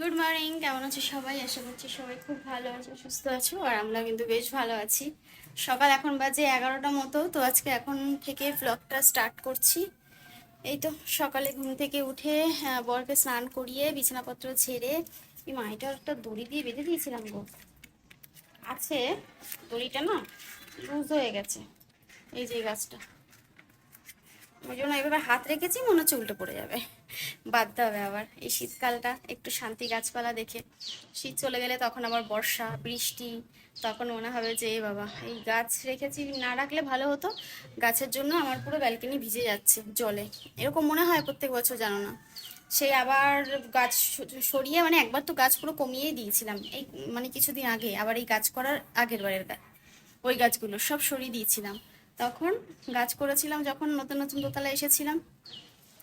Good morning কেমন আছো সবাই? আশা করছি সবাই খুব ভালো আছো, সুস্থ আছো, আর আমরা কিন্তু বেশ ভালো আছি। সকাল এখন বাজে এগারোটা মতো, তো আজকে এখন থেকে ব্লগটা স্টার্ট করছি। এই তো সকালে ঘুম থেকে উঠে বরকে স্নান করিয়ে বিছানাপত্র ছেড়ে, এই মাইটা একটা দড়ি দিয়ে বেঁধে দিয়েছিলাম গো। আছে, দড়িটা না লুজ হয়ে গেছে, এই যে গাছটা। ওই জন্য এভাবে হাত রেখেছি, মনে হচ্ছে উল্টো পড়ে যাবে। বাধ্য হবে আবার। এই শীতকালটা একটু শান্তি গাছপালা দেখে। শীত চলে গেলে তখন আবার বর্ষা, বৃষ্টি, তখন মনে হবে যে বাবা, এই গাছ রেখেছি না রাখলে ভালো হতো। গাছের জন্য আমার পুরো ব্যালকনি ভিজে যাচ্ছে জলে। এরকম মনে হয় প্রত্যেক বছর, জানো না? সেই আবার গাছ সরিয়ে মানে একবার তো গাছ পুরো কমিয়েই দিয়েছিলাম। এই মানে কিছুদিন আগে, আবার এই গাছ করার আগের বারের গাছ ওই গাছগুলো সব সরিয়ে দিয়েছিলাম। তখন গাছ করেছিলাম যখন নতুন নতুন দোতলা এসেছিলাম।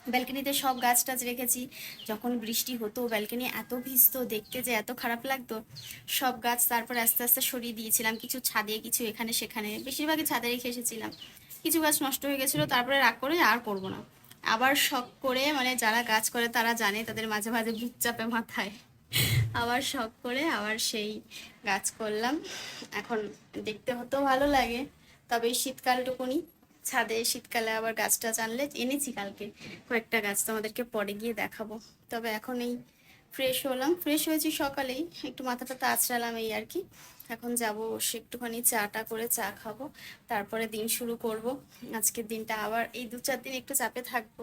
ব্যালকনিতে সব গাছ টাছ রেখেছি। যখন বৃষ্টি হতো, ব্যালকনি এত ভিজতো, দেখতে যে এত খারাপ লাগতো, সব গাছ তারপর আস্তে আস্তে সরিয়ে দিয়েছিলাম। কিছু ছাদে, কিছু এখানে সেখানে, বেশিরভাগই ছাদে রেখে এসেছিলাম। কিছু গাছ নষ্ট হয়ে গেছিল, তারপরে রাগ করে আর করব না। আবার শখ করে মানে যারা গাছ করে তারা জানে, তাদের মাঝে মাঝে বুক চাপে মাথায়। আবার শখ করে আবার সেই গাছ করলাম। এখন দেখতে হতেও ভালো লাগে, তবে শীতকালটুকুনি ছাদে শীতকালে আবার গাছ টাছ আনলে এনেছি কালকে। কয়েকটা গাছ তোমাদেরকে পরে গিয়ে দেখাবো। তবে এখন এই ফ্রেশ হলাম। ফ্রেশ হয়েছি সকালেই। একটু মাথা টাথা আঁচড়ালাম এই আর কি। এখন যাব বসে একটুখানি চাটা করে চা খাব। তারপরে দিন শুরু করব। আজকের দিনটা আবার এই দু চার দিন একটু চাপে থাকব।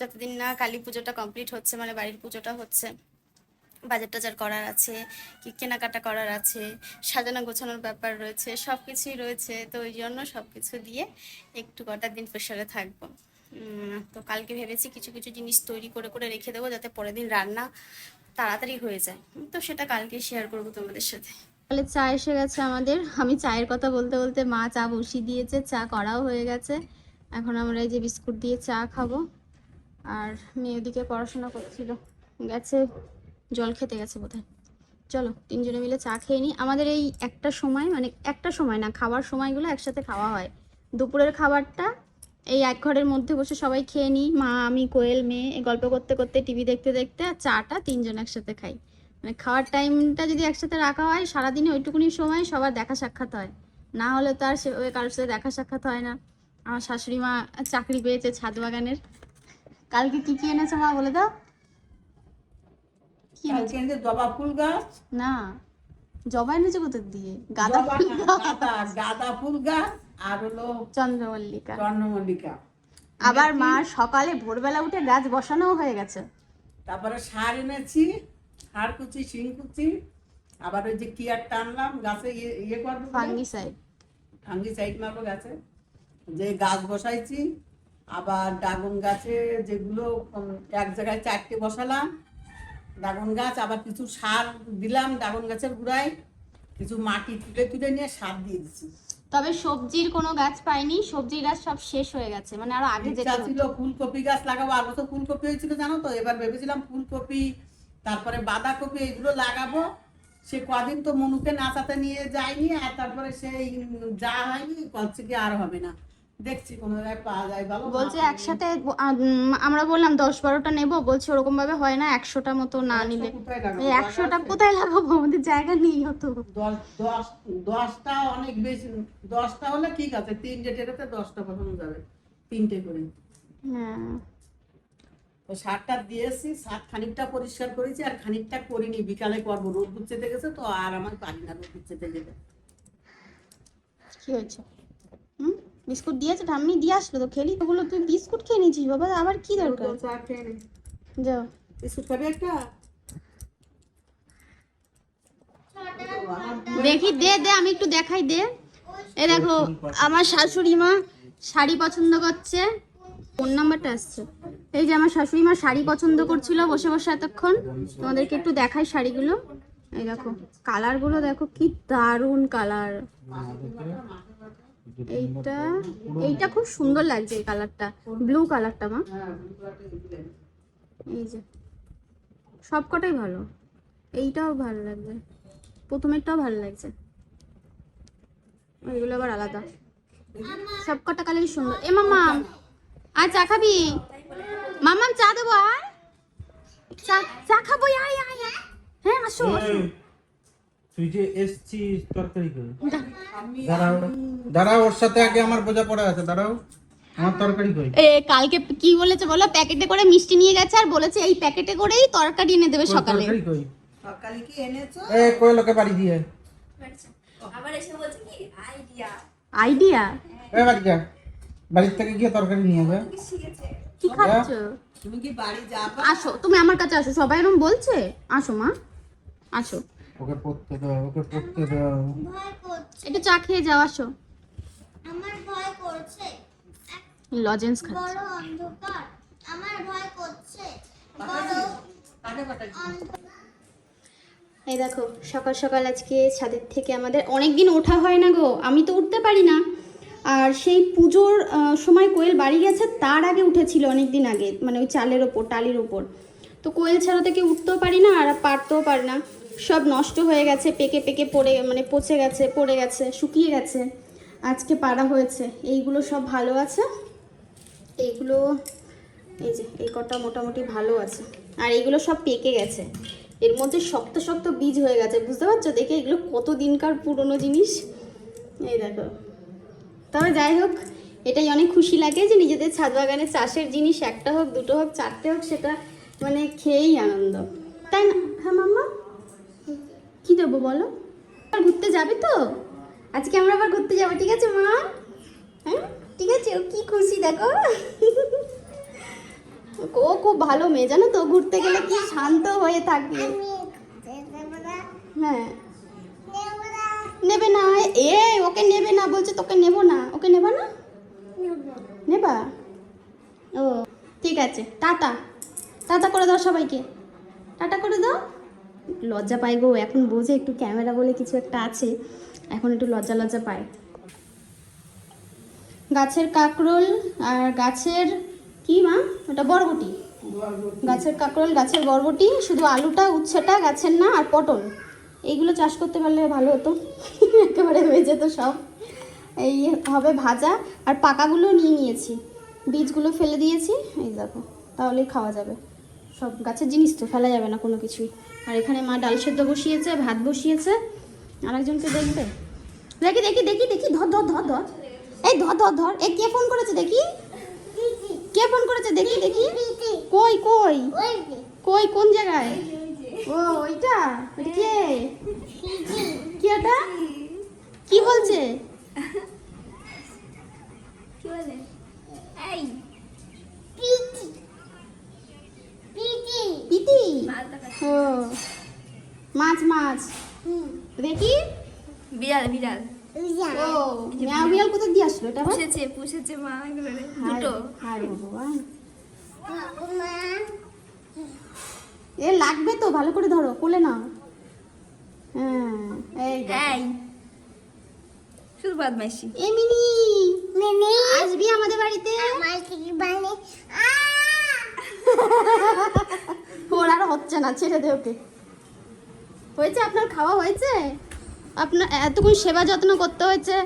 যতদিন না কালী পুজোটা কমপ্লিট হচ্ছে মানে বাড়ির পুজোটা হচ্ছে বাজার টাজার করার আছে, কি কেনাকাটা করার আছে, সাজানো গোছানোর ব্যাপার রয়েছে সব কিছুই রয়েছে। তো ওই জন্য সব কিছু দিয়ে একটু কটা দিন প্রেশারে থাকব। তো কালকে ভেবেছি কিছু কিছু জিনিস তৈরি করে করে রেখে দেবো যাতে পরের দিন রান্না তাড়াতাড়ি হয়ে যায়। তো সেটা কালকে শেয়ার করব তোমাদের সাথে। তাহলে চা এসে গেছে আমাদের। আমি চায়ের কথা বলতে বলতে মা চা বসিয়ে দিয়েছে, চা করাও হয়ে গেছে। এখন আমরা এই যে বিস্কুট দিয়ে চা খাব। আর মেয়ে ওদিকে পড়াশোনা করছিল, গেছে। জল খেতে গেছে বোধহয়। চলো, তিনজনে মিলে চা খেয়ে নিই আমাদের এই একটা সময় মানে একটা সময় না, খাওয়ার সময়গুলো একসাথে খাওয়া হয়। দুপুরের খাবারটা এই এক ঘরের মধ্যে বসে সবাই খেয়ে নিই মা, আমি, কোয়েল, মেয়ে গল্প করতে করতে, টিভি দেখতে দেখতে আর চাটা তিনজন একসাথে খাই। মানে খাওয়ার টাইমটা যদি একসাথে রাখা হয়, সারাদিনে ওইটুকুনি সময় সবার দেখা সাক্ষাৎ হয়। না হলে তো আর সেভাবে কারোর সাথে দেখা সাক্ষাৎ হয় না। আমার শাশুড়ি মা চাকরি পেয়েছে ছাদ বাগানের। কালকে কি কি এনেছে মা বলে দাও? কি জবা ফুল গাছ। না জবা এনেছে কোথা দিয়ে? গাঁদা ফুল গাঁদা গাঁদা ফুল গাছ আর হলো চন্দ্রমল্লিকা। স্বর্ণমল্লিকা আবার মা সকালে ভোরবেলা উঠে গাছ বসানো হয়ে গেছে। তারপরে সার এনেছি সার কুচি শিং কুচি আবার ওই যে কি আর টানলাম গাছে ইয়ে ইয়ে করব ফাঙ্গিসাইড। ফাঙ্গি সাইড মারবো গাছে। যে গাছ বসাইছি আবার ড্রাগন গাছে যেগুলো এক জায়গায় চারটে বসালাম ড্রাগন গাছ আবার কিছু সার দিলাম ড্রাগন গাছের গুড়ায়। কিছু মাটি তুলে তুলে নিয়ে সার দিয়ে দিচ্ছি। তবে সবজির কোনো গাছ পাইনি সবজির গাছ সব শেষ হয়ে গেছে মানে আরও আগে যেটা ছিল ফুলকপি গাছ লাগাবো আর বছর ফুলকপি হয়েছিল জানো তো? এবার ভেবেছিলাম ফুলকপি তারপরে বাঁধাকপি এগুলো লাগাবো। সে কদিন তো মনুকে নাচাতে নিয়ে যায়নি আর তারপরে সেই যা হয়নি কচ্ছে কি আর হবে না। দেখছি কোনো জায়গায় পাওয়া যায় ভালো বলছে একসাথে আমরা বললাম দশ বারোটা নেব বলছে ওরকম ভাবে হয় না একশোটা মতো না নিলে। এই একশোটা কোথায় লাগাবো? আমাদের জায়গা নেই দশটা অনেক বেশি দশটা হলে ঠিক আছে তিনটে টেরেতে দশটা যাবে তিনটে করে। হ্যাঁ। তো সারটা দিয়েছি সার খানিকটা পরিষ্কার করেছি আর খানিকটা করিনি বিকালে করব। রোদ গুচ্ছেতে গেছে তো আর আমার পারি না রোদ গুচ্ছেতে যেতে কি হয়েছে? বিস্কুট দিয়েছে ঠাম্মি দিয়ে আসলো তো খেলি। ওগুলো তুই বিস্কুট খেয়ে নিয়েছিস বাবা আবার কি দরকার। যাও। বিস্কুট খাবি একটা? দেখি দে দে আমি একটু দেখাই দে। এই দেখো আমার শাশুড়ি মা শাড়ি পছন্দ করছে। ফোন নাম্বারটা আসছে। এই যে আমার শাশুড়ি মা শাড়ি পছন্দ করছিল বসে বসে এতক্ষণ। তোমাদেরকে একটু দেখাই শাড়িগুলো। এই দেখো কালারগুলো দেখো কি দারুণ কালার। এইটা এইটা খুব সুন্দর লাগছে এই কালারটা। ব্লু কালারটা মা। এই যে। সবকটাই ভালো। এইটাও ভালো লাগছে। প্রথমেরটাও ভালো লাগছে। এগুলো আবার আলাদা। সব কটা কালারই সুন্দর। এ মামা আর চা খাবি? মামাম চা দেবো আর চা চা খাব আয় আয় আয়। আসো আসো। তুই যে এসছিস তরকারি করে। দাঁড়াও দাঁড়াও ওর সাথে আগে আমার বোঝা পড়া আছে দাঁড়াও। আমার তরকারি কই? এ কালকে কি বলেছে বলো? প্যাকেটে করে মিষ্টি নিয়ে গেছে আর বলেছে এই প্যাকেটে করেই তরকারি এনে দেবে সকালে। তরকারি কই? সকালে কি এনেছো? এ কই লোকে বাড়ি দিয়ে? আইডিয়া। এ বাড়ি যা। বাড়ির থেকে গিয়ে তরকারি নিয়ে যা। কি খাচ্ছ? তুমি কি বাড়ি যাবা? আসো তুমি আমার কাছে আসো সবাই এরকম বলছে? আসো মা। আসো। ওকে পড়তে দাও ওকে পড়তে দাও। ভয় করছে। একটু চা খেয়ে যাও আসো। আমার ভয় করছে। লজেন্স খাচ্ছি। বড় অন্ধকার। আমার ভয় করছে। বড় কাটে কাটে এই দেখো সকাল সকাল আজকে ছাদের থেকে আমাদের অনেক দিন ওঠা হয় না গো। আমি তো উঠতে পারি না। আর সেই পুজোর সময় কোয়েল বাড়ি গেছে তার আগে উঠেছিল অনেক দিন আগে মানে ওই চালের ওপর টালির ওপর। তো কোয়েল ছাড়া থেকে উঠতেও পারি না আর পারতেও পারি না। সব নষ্ট হয়ে গেছে, পেকে পেকে পড়ে মানে পচে গেছে, পড়ে গেছে, শুকিয়ে গেছে। আজকে পাড়া হয়েছে। এইগুলো সব ভালো আছে? এইগুলো, এই যে, এই কটা মোটামুটি ভালো আছে। আর এইগুলো সব পেকে গেছে। এর মধ্যে শক্ত শক্ত বীজ হয়ে গেছে, বুঝতে পারছ? দেখে এগুলো কত দিনকার পুরনো জিনিস। এই দেখো। তবে যাই হোক, এটাই অনেক খুশি লাগে যে নিজেদের ছাদ বাগানে চাষের জিনিস একটা হোক, দুটো হোক, চারটে হোক, সেটা মানে খেয়েই আনন্দ। তাই না? হ্যাঁ মাম্মা? কি দেবো বলো? ঘুরতে যাবে তো? আজকে আমরা আবার ঘুরতে যাব, ঠিক আছে মা? হ্যাঁ? ঠিক আছে, ও কি খুশি, দেখো। ও খুব ভালো মেয়ে, জানো তো? ঘুরতে গেলে কি শান্ত হয়ে থাকে আমি দেবো না হ্যাঁ। নেবে না, এ, ওকে নেবে না, বলছে তোকে নেব না। ওকে নেবা না? নেবা? ও, ঠিক আছে, টাটা। টাটা করে দাও সবাইকে। টাটা করে দাও। লজ্জা পায় গো। এখন বোঝে একটু ক্যামেরা বলে কিছু একটা আছে। এখন একটু লজ্জা লজ্জা পায়। গাছের কাকরোল আর গাছের কি মা? ওটা বরবটি। গাছের কাকরোল, গাছের বরবটি, শুধু আলুটা, উচ্ছেটা, গাছের না, আর পটল। এইগুলো চাষ করতে পারলে ভালো হতো। একেবারে হয়ে যেত সব। এই হবে ভাজা। আর পাকাগুলো নিয়ে নিয়েছি। বীজগুলো ফেলে দিয়েছি। এই দেখো, তাহলেই খাওয়া যাবে। সব গাছের জিনিস তো, ফেলা যাবে না কোনো কিছুই। আর এখানে মা ডাল সেদ্ধ বসিয়েছে, ভাত বসিয়েছে। আরেকজনকে দেখবে? দেখি দেখি দেখি দেখি, ধর ধর ধর ধর। এই ধর ধর ধর। এই কে ফোন করেছে দেখি? কে ফোন করেছে দেখি দেখি? কই কই? কই, কোন জায়গায়? ও, ওইটা? কে? কি ওটা কি বলছে? পিটি পিটি পিতি ও মাছ মাছ। দেখি? বিড়াল বিড়াল। ও ম্যাও বিড়াল। কোথা দিয়ে আসলো এটা পুষেছে পুষেছে মা এগুলো দুটো। হায় ভগবান। এ লাগবে তো ভালো করে ধরো কোলে নাও। হ্যাঁ এই। এই। বদমাইশি মিনি। মিনি। আসবি আমাদের বাড়িতে? আমার থেকে বানে আ! ওর আর হচ্ছে না, ছেড়ে দে ওকে। হয়েছে? আপনার খাওয়া হয়েছে? আপনার এতক্ষণ সেবা যত্ন করতে হয়েছে?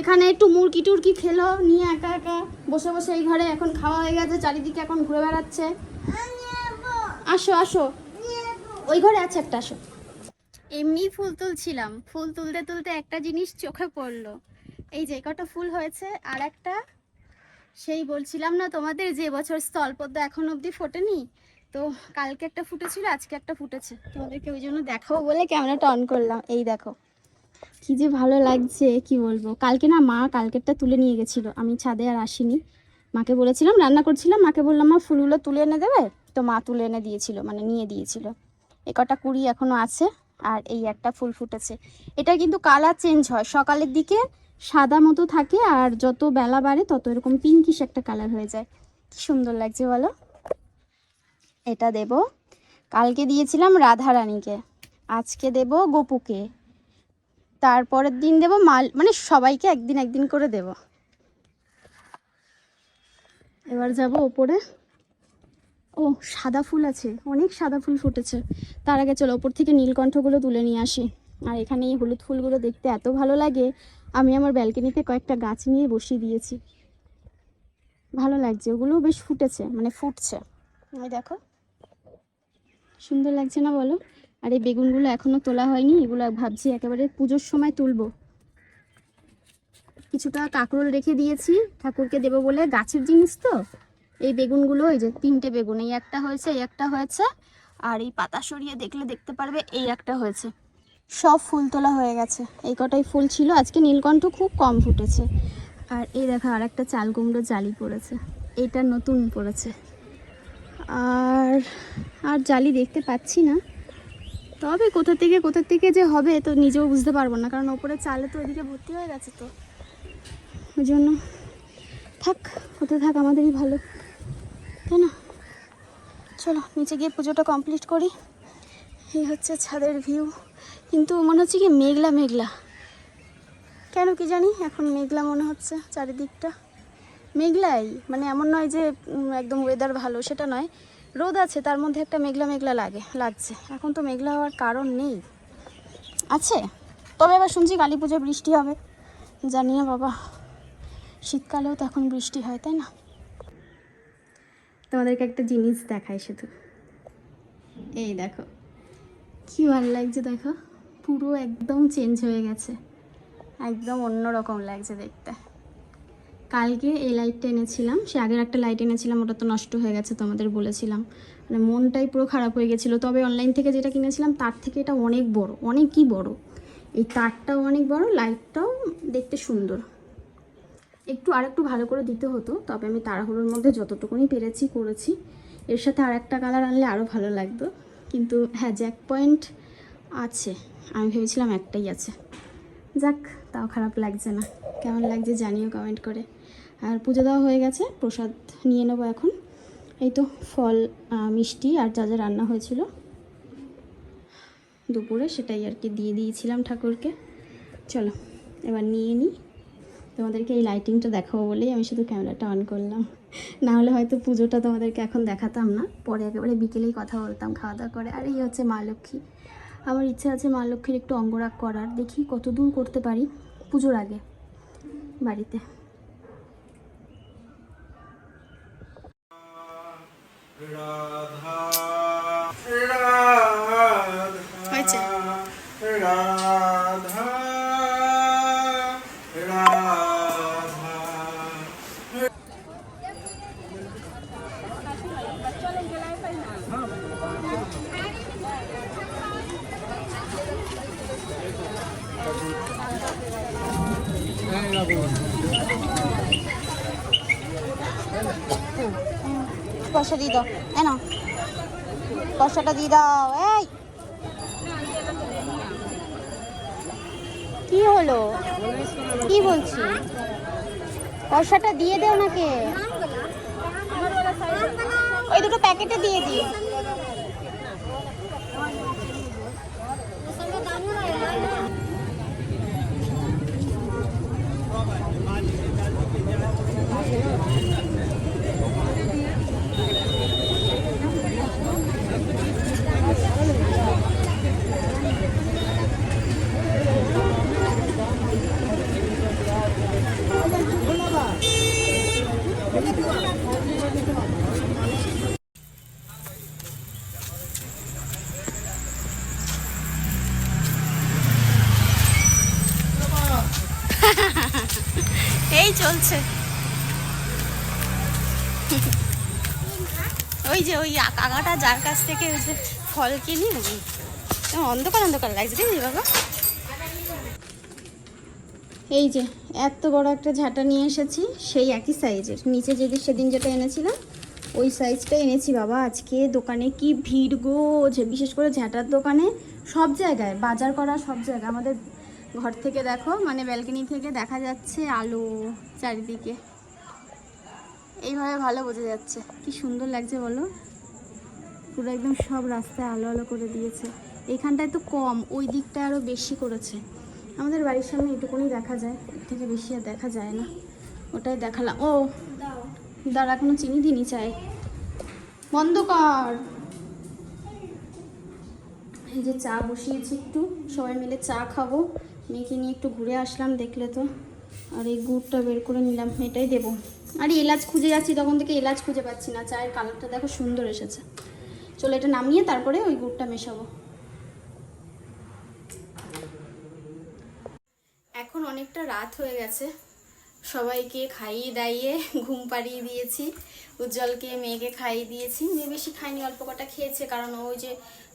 এখানে একটু মুরগি টুরকি খেলো, নিয়ে একা একা বসে বসে এই ঘরে এখন খাওয়া হয়ে গেছে, চারিদিকে এখন ঘুরে বেড়াচ্ছে। আসো আসো। ওই ঘরে আছে একটা, আসো। এমনি ফুল তুলছিলাম। ফুল তুলতে তুলতে একটা জিনিস চোখে পড়ল। এই যে কটা ফুল হয়েছে আর একটা সেই বলছিলাম না তোমাদের যে বছর স্থলপদ্ম এখন অবধি ফোটেনি? তো কালকে একটা ফুটেছিল, আজকে একটা ফুটেছে। তোমাদেরকে ওই জন্য দেখাবো বলে ক্যামেরাটা অন করলাম। এই দেখো, কি যে ভালো লাগছে, কি বলব? কালকে না মা কালকেরটা তুলে নিয়ে গেছিল। আমি ছাদে আর আসিনি। মাকে বলেছিলাম, রান্না করছিলাম। মাকে বললাম, মা, ফুলগুলো তুলে এনে দেবে? তো মা তুলে এনে দিয়েছিল মানে নিয়ে দিয়েছিল। এ কটা কুড়ি এখনও আছে, আর এই একটা ফুল ফুটেছে। এটা কিন্তু কালার চেঞ্জ হয়। সকালের দিকে সাদা মতো থাকে, আর যত বেলা বাড়ে তত এরকম পিঙ্কিশ একটা কালার হয়ে যায়। কি সুন্দর লাগছে বলো? এটা দেব। কালকে দিয়েছিলাম রাধা রানীকে আজকে দেব গোপুকে। তারপরের দিন দেব মাল মানে সবাইকে একদিন একদিন করে দেব। এবার যাব ওপরে। ও, সাদা ফুল আছে, অনেক সাদা ফুল ফুটেছে। তার আগে চলো, ওপর থেকে নীলকণ্ঠগুলো তুলে নিয়ে আসি। আর এখানে এই হলুদ ফুলগুলো দেখতে এত ভালো লাগে, আমি আমার ব্যালকনিতে কয়েকটা গাছ নিয়ে বসিয়ে দিয়েছি। ভালো লাগছে, ওগুলোও বেশ ফুটেছে মানে ফুটছে। ওই দেখো। সুন্দর লাগছে না বলো? আর এই বেগুনগুলো এখনও তোলা হয়নি, এগুলো ভাবছি একেবারে পুজোর সময় তুলবো। কিছুটা কাঁকরোল রেখে দিয়েছি, ঠাকুরকে দেবো বলে। গাছের জিনিস তো? এই বেগুনগুলো, এই যে তিনটে বেগুন, এই একটা হয়েছে, এই একটা হয়েছে। আর এই পাতা সরিয়ে দেখলে দেখতে পারবে, এই একটা হয়েছে। সব ফুল তোলা হয়ে গেছে। এই কটাই ফুল ছিল। আজকে নীলকণ্ঠ খুব কম ফুটেছে। আর এই দেখো আর একটা চাল কুমড়ো জালি পড়েছে। এটা নতুন পড়েছে। আর আর জালি দেখতে পাচ্ছি না। তবে কোথা থেকে কোথা থেকে যে হবে তো নিজেও বুঝতে পারব না, কারণ ওপরে চালে তো ওইদিকে ভর্তি হয়ে গেছে তো। ওই জন্য থাক হতে থাক, আমাদেরই ভালো। তাই না? চলো, নিচে গিয়ে পুজোটা কমপ্লিট করি। এই হচ্ছে ছাদের ভিউ কিন্তু মনে হচ্ছে কি মেঘলা মেঘলা। কেন কি জানি, এখন মেঘলা মনে হচ্ছে চারিদিকটা। মেঘলাই মানে এমন নয় যে একদম ওয়েদার ভালো, সেটা নয়। রোদ আছে, তার মধ্যে একটা মেঘলা মেঘলা লাগে, লাগছে। এখন তো মেঘলা হওয়ার কারণ নেই। আছে। তবে এবার শুনছি কালী পুজোয় বৃষ্টি হবে। জানি না, বাবা। শীতকালেও তো এখন বৃষ্টি হয়, তাই না? তোমাদেরকে একটা জিনিস দেখায় শুধু। এই দেখো। কি ভালো লাগছে দেখো। পুরো একদম চেঞ্জ হয়ে গেছে। একদম অন্যরকম লাগছে দেখতে। কালকে এই লাইটটা এনেছিলাম, সে আগের একটা লাইট এনেছিলাম, ওটা তো নষ্ট হয়ে গেছে তোমাদের বলেছিলাম। মানে মনটাই পুরো খারাপ হয়ে গেছিল। তবে অনলাইন থেকে যেটা কিনেছিলাম, তার থেকে এটা অনেক বড়। অনেকই বড়। এই তারটাও অনেক বড় লাইটটাও দেখতে সুন্দর। একটু আর একটু ভালো করে দিতে হতো, তবে আমি তাড়াহুড়োর মধ্যে যতটুকুনি পেরেছি, করেছি। এর সাথে আর একটা কালার আনলে আরও ভালো লাগতো। কিন্তু হ্যাঁ জ্যাক পয়েন্ট আছে। আমি ভেবেছিলাম একটাই আছে। যাক, তাও খারাপ লাগছে না। কেমন লাগছে জানিও কমেন্ট করে। আর পুজো দেওয়া হয়ে গেছে, প্রসাদ নিয়ে নেব এখন। এই তো ফল মিষ্টি আর যা যা রান্না হয়েছিল। দুপুরে সেটাই আর কি দিয়ে দিয়েছিলাম ঠাকুরকে। চলো, এবার নিয়ে নিই। তোমাদেরকে এই লাইটিংটা দেখাবো বলেই আমি শুধু ক্যামেরাটা অন করলাম। না হলে হয়তো পুজোটা তোমাদেরকে এখন দেখাতাম না। পরে একেবারে বিকেলেই কথা বলতাম খাওয়া দাওয়া করে। আর এই হচ্ছে মা লক্ষ্মী। আমার ইচ্ছা আছে মা লক্ষ্মীর একটু অঙ্গরাগ করার। দেখি কত দূর করতে পারি পুজোর আগে বাড়িতে। রাধা রাধা হয়েছে। রাধা রাধা পয়সা দিয়ে দাও। এ না পয়সাটা দিয়ে দাও। এই। কি হলো? কি বলছি? পয়সাটা দিয়ে দেও নাকে। ওই দুটো প্যাকেটে দিয়ে দিও এই চলছে। ওই যে ওই কাকাটা যার কাছ থেকে ওই যে ফল কিনি অন্ধকার অন্ধকার লাগছে বাবা? এই যে, এত বড় একটা ঝাঁটা নিয়ে এসেছি, সেই একই সাইজের নিচে যেদিন সেদিন যেটা এনেছিলাম, ওই সাইজটা এনেছি বাবা। আজকে দোকানে কি ভিড় গো বিশেষ করে ঝাঁটার দোকানে, সব জায়গায়, বাজার করা সব জায়গায়, আমাদের ঘর থেকে দেখো মানে ব্যালকনি থেকে দেখা যাচ্ছে আলো চারিদিকে। এইভাবে ভালো বোঝা যাচ্ছে। কি সুন্দর লাগছে বলো? পুরো একদম সব রাস্তায় আলো আলো করে দিয়েছে। এইখানটায় তো কম, ওই দিকটা আরও বেশি করেছে। আমাদের বাড়ির সামনে এটুকুনি দেখা যায়, এর থেকে বেশি আর দেখা যায় না। ওটাই দেখালাম। ও, দাঁড়া, এখনও চিনি দিনই চাই বন্ধ কর। এই যে চা বসিয়েছি একটু, সবাই মিলে চা খাব। মেয়েকে নিয়ে একটু ঘুরে আসলাম, দেখলে তো। আর এই গুড়টা বের করে নিলাম, এটাই দেবো। আর এলাচ খুঁজে যাচ্ছি, তখন থেকে এলাচ খুঁজে পাচ্ছি না। চায়ের কালারটা দেখো সুন্দর এসেছে। চলো এটা নামিয়ে তারপরে ওই গুড়টা মেশাবো। এখন অনেকটা রাত হয়ে গেছে। সবাইকে খাইয়ে দাইয়ে ঘুম পাড়িয়ে দিয়েছি। উজ্জ্বলকে, মেয়েকে খাইয়ে দিয়েছি। মেয়ে বেশি খাইনি অল্প কটা খেয়েছে, কারণ ওই যে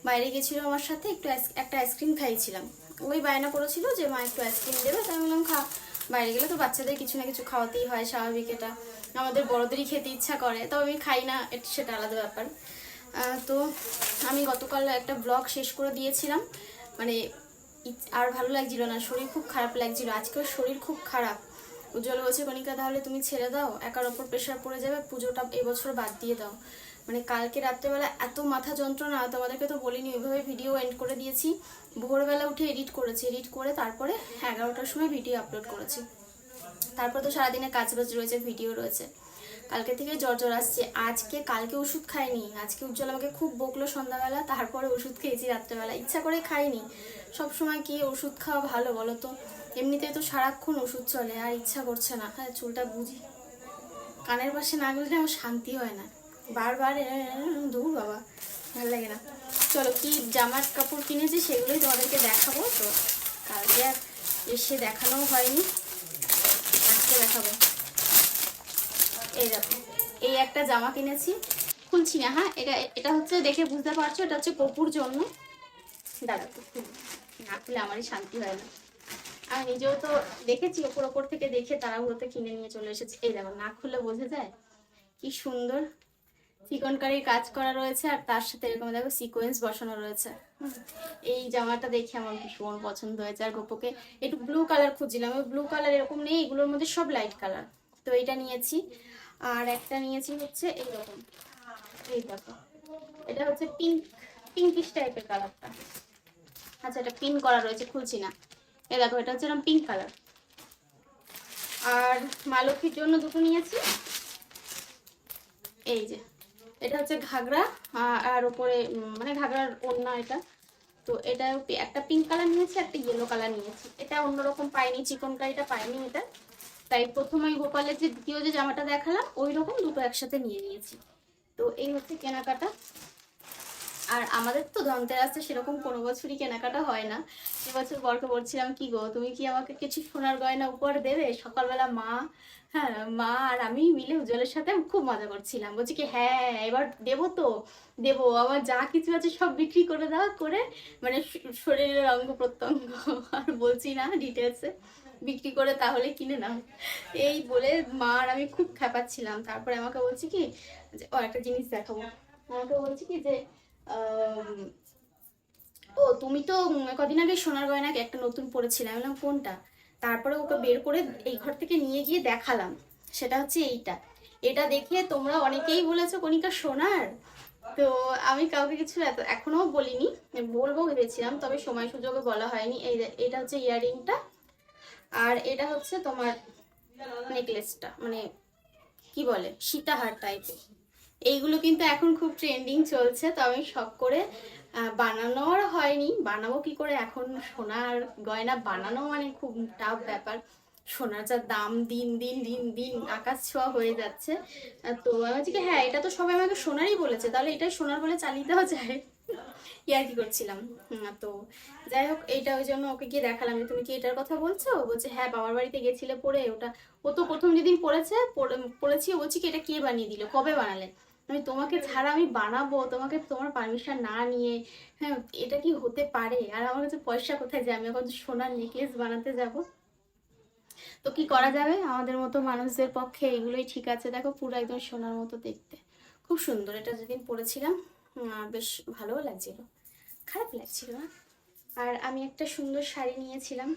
বাইরে গেছিল আমার সাথে, একটু একটা আইসক্রিম খাইয়েছিলাম ওই বায়না করেছিল যে, মা, একটু আইসক্রিম দেবে? তাই বললাম, খা, বাইরে গেলে তো বাচ্চাদের কিছু না কিছু খাওয়াতেই হয়, স্বাভাবিক এটা। আমাদের বড়দেরই খেতে ইচ্ছা করে। তবে আমি খাই না, এটা, সেটা আলাদা ব্যাপার। তো আমি গতকাল একটা ব্লগ শেষ করে দিয়েছিলাম। মানে আর ভালো লাগছিল না, শরীর খুব খারাপ লাগছিল। আজকেও শরীর খুব খারাপ। উজ্জ্বল বলছে, কণিকা, তাহলে তুমি ছেড়ে দাও, একার ওপর প্রেশার পড়ে যাবে, পুজোটা এবছর বাদ দিয়ে দাও। মানে কালকে রাত্রেবেলা এত মাথা যন্ত্রণা, তোমাদেরকে তো বলিনি, ওইভাবে ভিডিও এন্ড করে দিয়েছি। ভোরবেলা উঠে এডিট করেছি এডিট করে তারপরে এগারোটার সময় ভিডিও আপলোড করেছি। তারপর তো সারাদিনে কাজ বাজ রয়েছে ভিডিও রয়েছে। কালকে থেকে জ্বর জ্বর আসছে। আজকে, কালকে ওষুধ খাইনি। আজকে উজ্জ্বল আমাকে খুব বকলো সন্ধ্যাবেলা, তারপরে ওষুধ খেয়েছি রাত্রেবেলা। ইচ্ছা করে খাইনি। সব সময় কি ওষুধ খাওয়া ভালো বলো তো? এমনিতেই তো সারাক্ষণ ওষুধ চলে, আর ইচ্ছা করছে না। হ্যাঁ চুলটা বুঝি। কানের পাশে না গেলে আমার শান্তি হয় না। বারবার দূর বাবা, ভালো লাগে না। চলো, কি জামার কাপড় কিনেছি সেগুলোই তোমাদেরকে দেখাবো, তো কালকে আর এসে দেখানো হয়নি। আজকে দেখাবো। এই দেখো, এই একটা জামা কিনেছি। খুলছি না হ্যাঁ এটা এটা হচ্ছে দেখে বুঝতে পারছ, এটা হচ্ছে কপুর জন্য। দাঁড়া না খুলে আমারই শান্তি হয় না। আমি নিজেও তো দেখেছি, ওপর ওপর থেকে দেখে তাড়াহুড়োতে কিনে নিয়ে চলে এসেছি। এই দেখো, না খুলে বোঝা যায়। কি সুন্দর। চিকনকারির কাজ করা রয়েছে আর তার সাথে এরকম দেখো সিকোয়েন্স বসানো রয়েছে। এই জামাটা দেখে আমার ভীষণ পছন্দ হয়েছে আর গোপোকে একটু ব্লু কালার খুঁজছিলাম। ওই ব্লু কালার এরকম নেই, এগুলোর মধ্যে সব লাইট কালার তো এটা নিয়েছি। আর একটা নিয়েছি হচ্ছে এইরকম। এই দেখো। এটা হচ্ছে পিঙ্ক পিঙ্কিশ টাইপের কালারটা আচ্ছা এটা পিন করা রয়েছে, খুলছি না। এই দেখো, এটা হচ্ছে এরকম পিঙ্ক কালার আর মা লক্ষ্মীর জন্য দুটো নিয়েছি। এই যে। এটা হচ্ছে ঘাগরা আর ওপরে মানে ঘাগরার ওড়না এটা। তো এটা একটা পিঙ্ক কালার নিয়েছি, একটা ইয়েলো কালার নিয়েছি। এটা অন্যরকম পাইনি চিকন কারিটা পাইনি এটা। তাই প্রথমে ওই গোপালের যে, দ্বিতীয় যে জামাটা দেখালাম ওই রকম দুটো একসাথে নিয়ে নিয়েছি। তো এই হচ্ছে কেনাকাটা। আর আমাদের তো ধনতেরাসে সেরকম কোনো বছরই কেনাকাটা হয় না। এবছর বরকে বলছিলাম, কি গো, তুমি কি আমাকে কিছু সোনার গয়না উপহার দেবে? সকালবেলা মা হ্যাঁ মা আর আমি মিলে উজ্জ্বলের সাথে খুব মজা করছিলাম। বলছি কি হ্যাঁ এবার দেবো তো, দেবো, আমার যা কিছু আছে সব বিক্রি করে দাও, করে মানে শরীরের অঙ্গ প্রত্যঙ্গ। আর বলছি, না ডিটেলসে বিক্রি করে তাহলে কিনে নাও। এই বলে মা আর আমি খুব খেপাচ্ছিলাম তারপরে আমাকে বলছি কি, যে, ও, একটা জিনিস দেখাবো। আমাকে বলছি কি, যে ও, তুমি তো কদিন আগে সোনার গয়না একটা নতুন পরেছিলে, আমি বললাম, কোনটা? তারপরে ওকে বের করে এই ঘর থেকে নিয়ে গিয়ে দেখালাম। সেটা হচ্ছে এইটা। এটা দেখে তোমরা অনেকেই বলেছ, কণিকা, সোনার? তো আমি কাউকে কিছু এখনও বলিনি, বলব ভেবেছিলাম, তবে সময় সুযোগে বলা হয়নি। এই এটা হচ্ছে ইয়াররিংটা, আর এটা হচ্ছে তোমার নেকলেসটা মানে কি বলে, সীতাহার টাইপের এইগুলো কিন্তু এখন খুব ট্রেন্ডিং চলছে, তো আমি শখ করে বানানোর হয়নি। বানাবো কি করে? এখন সোনার গয়না বানানো মানে খুব টাফ ব্যাপার। সোনার যা দাম দিন দিন দিন দিন আকাশ ছোঁয়া হয়ে যাচ্ছে। তো আমি বলছি হ্যাঁ এটা তো সবাই আমাকে সোনারই বলেছে, তাহলে এটাই সোনার বলে চালিয়ে দেওয়া যায়। ইয়ার কি করছিলাম তো যাই হোক, এইটা ওই জন্য ওকে গিয়ে দেখালাম তুমি কি এটার কথা বলছো? বলছে হ্যাঁ বাবার বাড়িতে গেছিলে পরে, ওটা, ও তো প্রথম যেদিন পড়েছে পড়েছি বলছি কি, এটা কে বানিয়ে দিল? কবে বানালে আমি তোমাকে ছাড়া আমি বানাবো, তোমাকে তোমার পারমিশন না নিয়ে। হ্যাঁ এটা কি হতে পারে? আর আমার কাছে পয়সা কোথায় যায়? আমি এখন সোনার নেকলেস বানাতে যাব। তো কি করা যাবে? আমাদের মতো মানুষদের পক্ষে এগুলোই ঠিক আছে। দেখো, পুরো একদম সোনার মতো দেখতে। খুব সুন্দর। এটা যেদিন পরেছিলাম বেশ ভালোও লাগছিল। খারাপ লাগছিল না? আর আমি একটা সুন্দর শাড়ি নিয়েছিলাম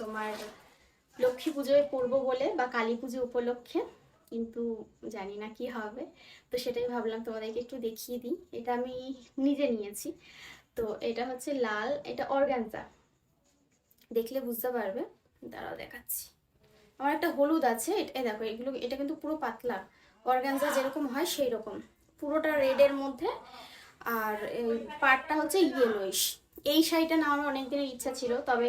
তোমার লক্ষ্মী পুজোয় পরবো বলে বা কালী পুজো উপলক্ষে। কিন্তু জানি না কি হবে। তো সেটাই ভাবলাম তোমাদেরকে একটু দেখিয়ে দিই। এটা আমি নিজে নিয়েছি। তো এটা হচ্ছে লাল, এটা অর্গানজা। দেখলে বুঝতে পারবে। দাঁড়াও দেখাচ্ছি। আমার একটা হলুদ আছে এই দেখো, এগুলো, এটা কিন্তু পুরো পাতলা। অর্গানজা যেরকম হয় সেই রকম পুরোটা রেডের মধ্যে। আর পাটটা হচ্ছে ইয়েলোইশ এই শাড়িটা নেওয়ার অনেক দিনের ইচ্ছা ছিল, তবে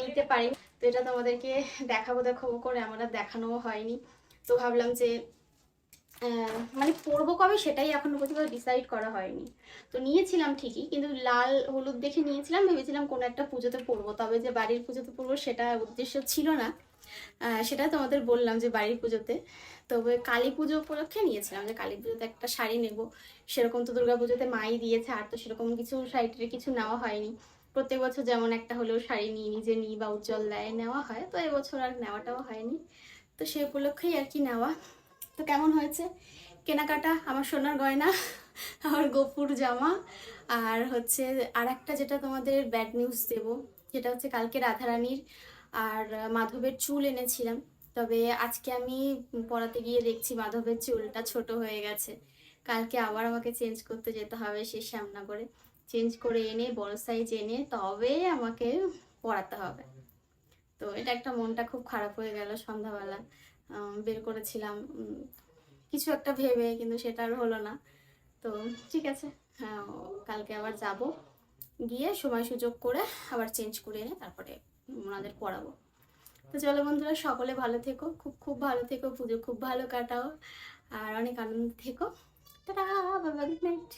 নিতে পারি তো এটা তোমাদেরকে দেখাবো দেখাবো করে আমার দেখানোও হয়নি। তো ভাবলাম যে মানে পরবো কবে সেটাই এখনও পর্যন্ত ডিসাইড করা হয়নি। তো নিয়েছিলাম ঠিকই, কিন্তু লাল হলুদ দেখে নিয়েছিলাম, ভেবেছিলাম কোনো একটা পুজোতে পরবো, তবে যে বাড়ির পুজোতে পরবো সেটা উদ্দেশ্য ছিল না। সেটা তোমাদের বললাম যে বাড়ির পুজোতে। তবে কালী পুজো উপলক্ষে নিয়েছিলাম যে কালী পুজোতে একটা শাড়ি নেব। সেরকম তো দুর্গা পুজোতে মাই দিয়েছে, আর তো সেরকম কিছু শাড়িটির কিছু নেওয়া হয়নি। প্রত্যেক বছর যেমন একটা হলেও শাড়ি নিই নিজে নিই বা উজ্জ্বল দেয় নেওয়া হয়, তো এবছর আর নেওয়াটাও হয়নি। তো সে উপলক্ষেই আর কি নেওয়া। তো কেমন হয়েছে? কেনাকাটা, আমার সোনার গয়না, আমার গোপুর জামা, আর হচ্ছে আর একটা যেটা তোমাদের ব্যাড নিউজ দেবো যেটা হচ্ছে কালকে রাধারানীর আর মাধবের চুল এনেছিলাম। তবে আজকে আমি পড়াতে গিয়ে দেখছি মাধবের চুলটা ছোট হয়ে গেছে। কালকে আবার আমাকে চেঞ্জ করতে যেতে হবে সে সামনা করে চেঞ্জ করে এনে, বড় সাইজ এনে তবে আমাকে পড়াতে হবে। তো এটা একটা মনটা খুব খারাপ হয়ে গেল সন্ধ্যাবেলা। বের করেছিলাম। কিছু একটা ভেবে কিন্তু সেটা আর হলো না। তো ঠিক আছে হ্যাঁ, কালকে আবার যাব। গিয়ে সময় সুযোগ করে আবার চেঞ্জ করে এনে তারপরে ওনাদের পড়াবো। তো চলো বন্ধুরা সকলে ভালো থেকো। খুব খুব ভালো থেকো। পুজো খুব ভালো কাটাও। আর অনেক আনন্দ থেকো। টাটা বাবা গুড নাইট